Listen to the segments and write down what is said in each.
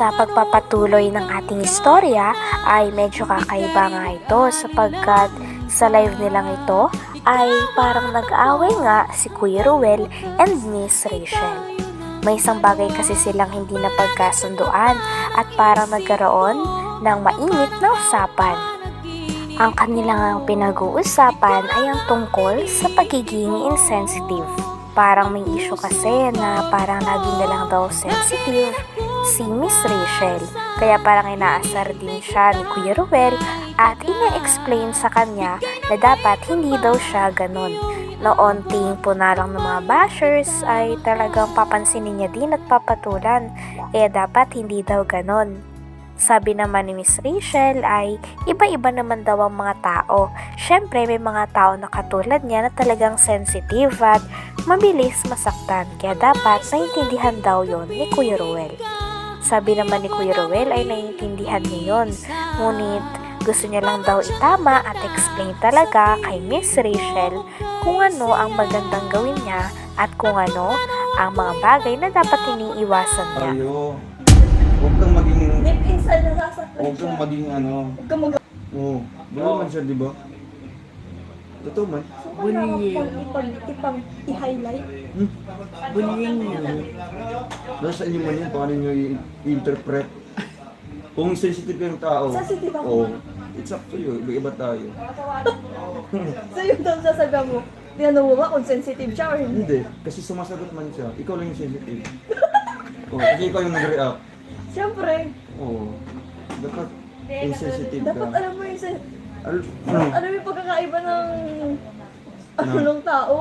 Sa pagpapatuloy ng ating istorya ay medyo kakaiba nga ito sapagkat sa live nilang ito ay parang nag-away nga si Kuya Ruel and Miss Rachel. May isang bagay kasi silang hindi napagkasunduan at parang nagkaroon ng mainit na usapan. Ang kanilang pinag-uusapan ay ang tungkol sa pagiging insensitive. Parang may issue kasi na parang lagi na lang daw sensitive si Miss Rachel. Kaya parang inaasar din siya ni Kuya Ruel at ina-explain sa kanya na dapat hindi daw siya ganun. Noon ting po na lang ng mga bashers ay talagang papansinin niya din at papatulan. Eh dapat hindi daw ganun. Sabi naman ni Miss Rachel ay iba-iba naman daw ang mga tao. Siyempre may mga tao na katulad niya na talagang sensitive at mabilis masaktan. Kaya dapat naiintindihan daw yon ni Kuya Ruel. Sabi naman ni Kuya Ruel ay naiintindihan niya yun. Ngunit gusto niya lang daw itama at explain talaga kay Miss Rachel kung ano ang magandang gawin niya at kung ano ang mga bagay na dapat iniiwasan niya. Tayo. Huwag kang maging, Deep inside, nasasaktan huwag siya. kang maging ano. Huwag kang mag- Oo. Bala man siya, di ba? Totoo man. Pang ipag, ipang, i-highlight. Nasa inyo man yun, paano nyo i-interpret. Kung sensitive kayong tao, Sensitive ako. oo. It's up to you. Iba-iba tayo. So yung daw sasabihan mo, tinanong mo ba kung sensitive siya or hindi? Hindi. Kasi sumasagot man siya. Ikaw lang yung sensitive. Oo. Kasi ikaw yung nag-react. Siyempre, Oo. Dapat insensitive dapat ka. alam mo yung, sen- Al- dapat alam mo yung pagkakaiba ng ano Na? ng tao.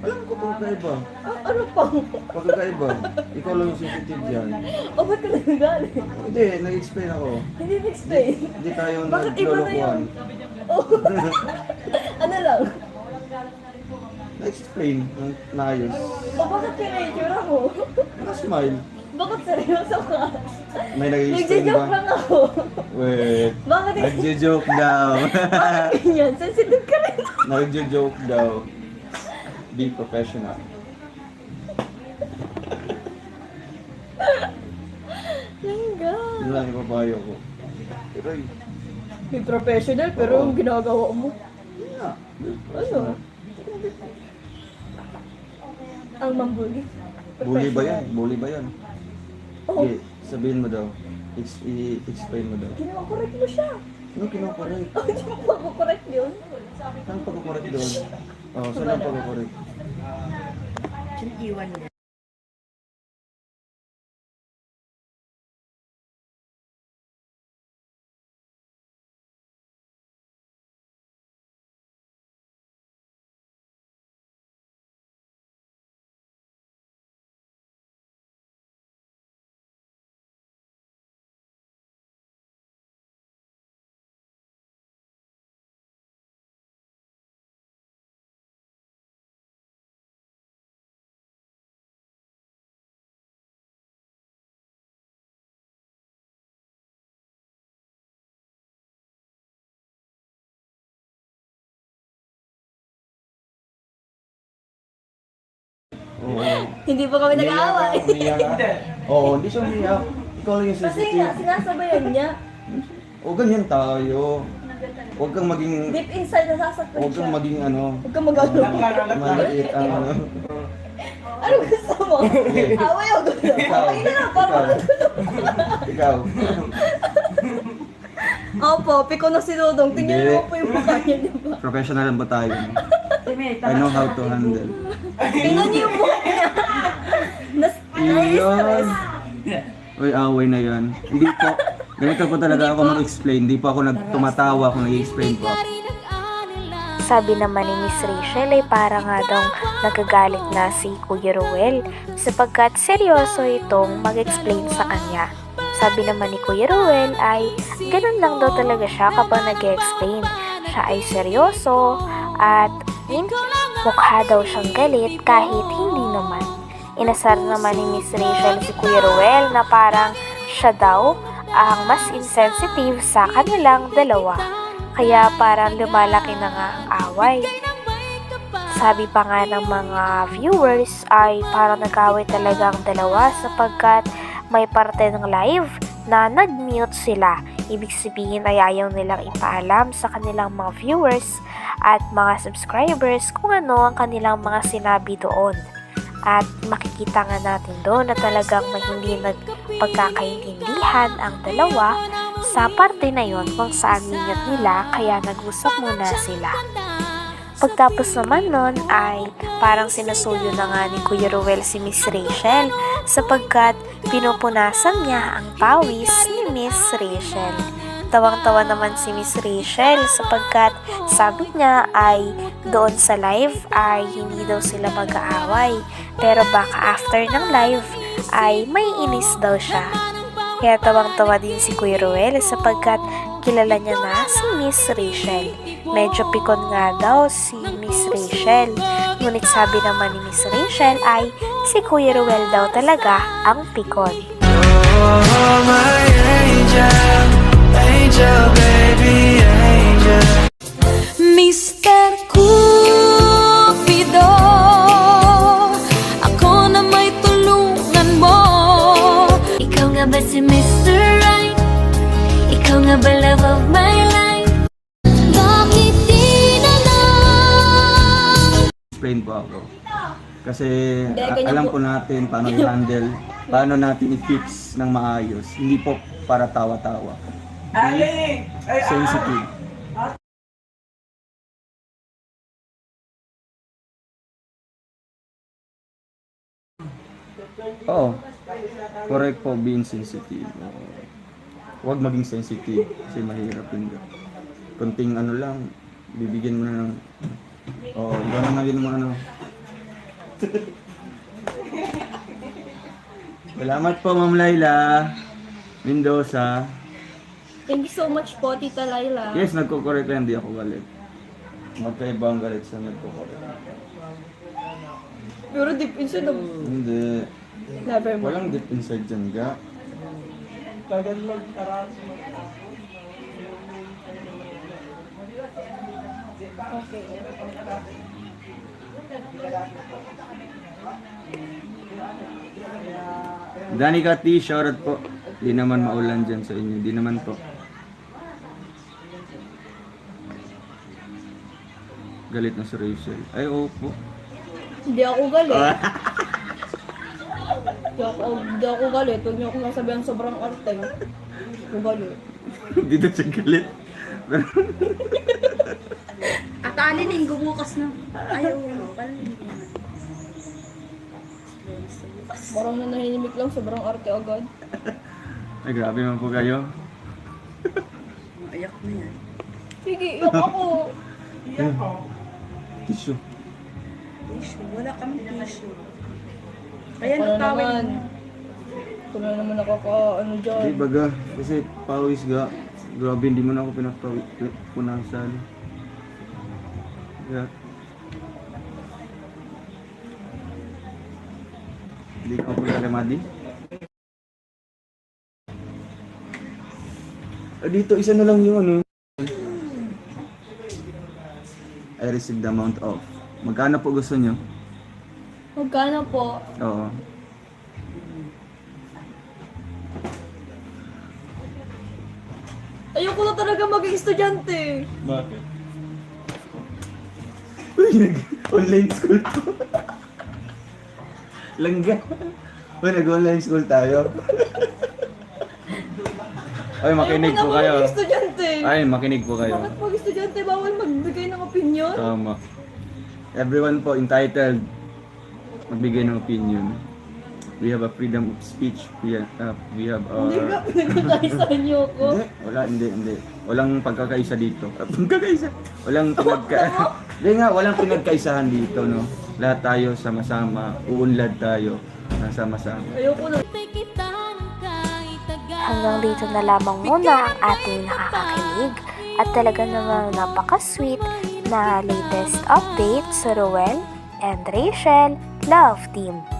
Alam ko pagkakaiba. Ah, ano pang? Pagkakaiba. Ikaw lang yung sensitive dyan. O ba't ka nagagalit? Hindi, nag-explain ako. Hindi na-explain. Hindi tayo Bakit iba na naglolokohan. yun? Oh. ano lang? Na-explain ng naayos. O bakit pinayitsura mo? Na-smile. Bakit seryoso ka? May nag-explain Nagja-joke ba? lang ako. Wait. Bakit Nagjo-joke daw. Bakit ganyan? Sensitive ka rin. Nagjo-joke daw. Be professional. Langga. Yun lang yung papayo ko. Pero yun May professional pero Oo. yung ginagawa mo. nga. Ano? Ang mambuli. Bully ba yan? Bully ba yan? Oo. Sige, sabihin mo daw. Ex- I-explain mo daw. Kinakorek mo siya. Ano kinokorek? Oh, Hindi mo makukorek yun. Saan pagkukorek doon? Oh, saan ang pagkukorek? Oo. Hindi pa kami nag-aaway. Umiyak ka? Oo, hindi siya umiyak. Ikaw lang yung Kasi nga, sensitive. sinasabayan niya. O ganyan tayo. Huwag kang maging, Deep inside, nasasaktan huwag siya. kang maging ano, Huwag kang mag-ano. maliit ang ano. Ano gusto mo? Away o gusto? Ikaw. Away na lang, parang Ikaw. Opo, piko na si Dodong. Tingnan Hindi. mo po yung mukha niya, di ba? Professional ba tayo? I know how to handle. Tingnan niyo yung mukha niya. Na-stress. Uy, away na yan. Hindi po. Ganito po talaga ako mag-explain. Hindi po ako nagtumatawa kung nag-explain po ako. Sabi naman ni Miss Rachel ay para nga daw nagagalit na si Kuya Ruel sapagkat seryoso itong mag-explain sa kanya. Sabi naman ni Kuya Ruel ay ganun lang daw talaga siya kapag nag-explain. Siya ay seryoso at min mukha daw siyang galit kahit hindi naman. Inasar naman ni Miss Rachel si Kuya Ruel na parang siya daw ang mas insensitive sa kanilang dalawa. Kaya parang lumalaki na nga ang away. Sabi pa nga ng mga viewers ay parang nag-away talaga ang dalawa sapagkat may parte ng live na nag-mute sila. Ibig sabihin ay ayaw nilang ipaalam sa kanilang mga viewers at mga subscribers kung ano ang kanilang mga sinabi doon. At makikita nga natin doon na talagang hindi nagpagkakaintindihan ang dalawa sa parte na yon kung saan minute nila kaya nag-usap muna sila. Pagtapos naman nun ay parang sinusuyo na nga ni Kuya Ruel si Miss Rachel sapagkat pinupunasan niya ang pawis ni Miss Rachel. Tawang-tawa naman si Miss Rachel sapagkat sabi niya ay doon sa live ay hindi daw sila mag-aaway. Pero baka after ng live ay may inis daw siya. Kaya tawang-tawa din si Kuya Ruel sapagkat kilala niya na si Miss Rachel. Medyo pikon nga daw si Miss Rachel. Ngunit sabi naman ni Miss Rachel ay si Kuya Ruel daw talaga ang pikon. Oh, my angel, angel, baby, angel. Mr. Cupido Ako na may tulungan mo Ikaw nga ba si Mr. Right? Ikaw nga ba love of my life? Bakit di na lang Explain po ako. Kasi Hindi, ganyan alam po. po natin paano i-handle, paano natin i-fix ng maayos. Hindi po para tawa-tawa. Be sensitive. Oo. Correct po, being sensitive. Oo. Huwag maging sensitive kasi mahirap hindi. Kunting ano lang, bibigyan mo na ng... Oo, gano'n na yun mo ano. Salamat po, Ma'am Laila. Mendoza. Thank you so much po, Tita Laila. Yes, nagko-correct lang, hindi ako galit. Magkaiba ang galit sa nagko-correct. Pero deep inside, of- Hindi. never mind. Walang deep inside dyan, ga. Okay. Danica T, shoutout po. Di naman maulan dyan sa inyo. Di naman po. Galit na si Rachel. Ay, opo. Hindi ako galit. Hindi ako, hindi ako galit. Huwag niyo akong nasabihan sobrang arte. Ako galit. Hindi na siya galit. Pero, At alinin, gumukas na. Ayaw, palin. Parang nanahimik lang, sobrang arte agad. ay, grabe man po kayo. Ayak na yan. Sige, iyak ako. Tissue. Tissue, wala kami tissue. Kaya Ano nagtawid naman? mo. Na naman nakaka, ano dyan. Di baga, kasi pawis ga. Grabe, hindi mo na ako pinapawis. Punasan. Kaya, Hindi ka po kay Madi? Ah, dito, isa na lang yung ano. I received the amount of. Magkano po gusto nyo? Magkano po? Oo. Ayoko na talaga maging estudyante. Bakit? Uy, nag-online school po. Langga. Uy, nag-online school tayo. Ay, makinig po kayo. maging estudyante. Ay, makinig po kayo. Bakit pag estudyante bawal magbigay ng opinion? Tama. Everyone po entitled magbigay ng opinion. We have a freedom of speech. We have, uh, we have Hindi our... ka pinagkakaisa niyo ko. Hindi, wala, hindi, hindi. Walang pagkakaisa dito. Pagkakaisa? Walang pinagka... Hindi nga, walang pinagkaisahan dito, no? Lahat tayo sama-sama, uunlad tayo, sama-sama. Ayoko na. Hanggang dito na lamang muna ang ating nakakakilig at talaga namang napaka-sweet na latest update sa Ruel and Rachel Love Team.